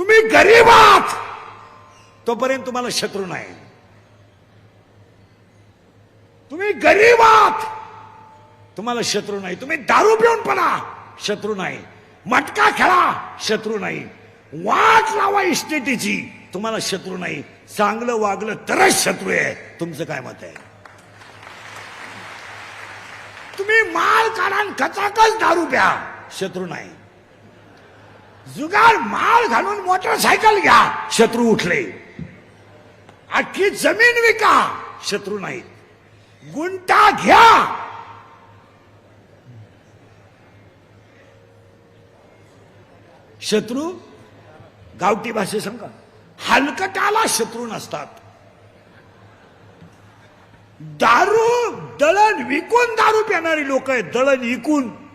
तुम्ही गरीब आहात. तोपर्यंत तुम्हाला शत्रू नाही. तुम्ही गरीब आहात. तुम्हाला शत्रू नाही. तुम्ही दारू पिऊन पडा. शत्रू नाही. मटका खेळा. शत्रू नाही. वाट लावा इस्टेटीची. तुम्हाला शत्रू नाही. चांगलं वागलं तरच शत्रू आहे. तुमचं काय मत आहे? तुम्ही माल काढा आणि कचाकच दारू प्या. शत्रू नाही. जुगार माळ घालून मोटरसायकल घ्या. शत्रू उठले. अख्खी जमीन विका. शत्रू नाही गुंटा घ्या. शत्रू गावठी भाषे सांगा. हलकटाला शत्रू नसतात. दारू दळण विकून दारू पिणारी लोक आहेत. दळण विकून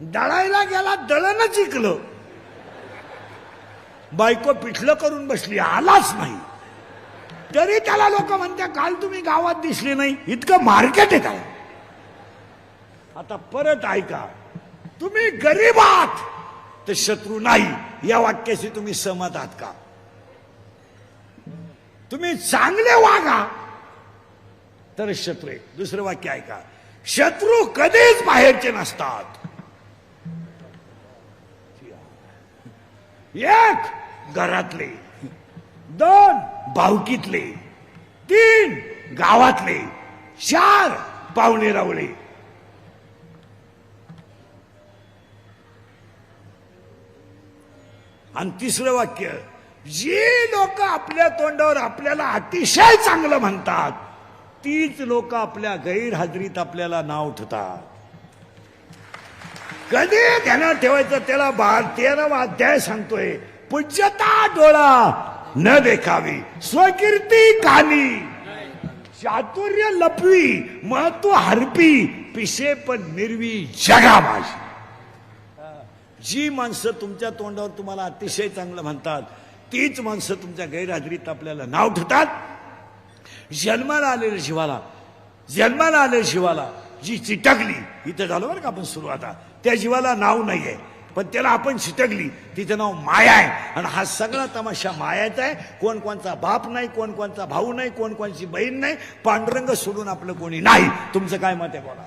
दळायला गेला दळणं जिंकलं. बायको पिठलं करून बसली आलाच नाही. तरी त्याला लोक म्हणते काल तुम्ही गावात दिसले नाही इतकं मार्केट आहे त्याला. आता परत ऐका तुम्ही गरीब आहात तर शत्रू नाही या वाक्याशी तुम्ही सहमत आहात का? तुम्ही चांगले वागा तर शत्रू दुसरं वाक्य ऐका शत्रू कधीच बाहेरचे नसतात. एक घरातले दोन भावकीतले तीन गावातले चार पाहुणे रावळे आणि तिसरं वाक्य जी लोक आपल्या तोंडावर आपल्याला अतिशय चांगलं म्हणतात तीच लोक आपल्या गैरहजरीत आपल्याला नाव ठेवतात. कधी ध्यानात ठेवायचं त्याला बार तेरावा अध्याय सांगतोय. पूज्यता डोळा न देखावी स्वकीर्ती कानी. चातुर्य लपवी महत्त्व हरपी पिसे पण निर्वी जगा माझी. जी माणसं तुमच्या तोंडावर तुम्हाला अतिशय चांगलं म्हणतात तीच माणसं तुमच्या गैरहजेरीत आपल्याला नाव ठेवतात. जन्माला आलेल्या शिवाला जन्माला आलेल्या शिवाला जी चिटकली इथं झालं बरं का आपण सुरुवात. त्या जीवाला नाव नाहीये. पण त्याला आपण चिटकली तिचं नाव माया आहे. आणि हा सगळा तमाशा मायाचा आहे. कोण कोणचा बाप नाही कोण कोणचा भाऊ नाही कोण कोणची बहीण नाही. पांडुरंग सोडून आपलं कोणी नाही. तुमचं काय मत आहे बोला.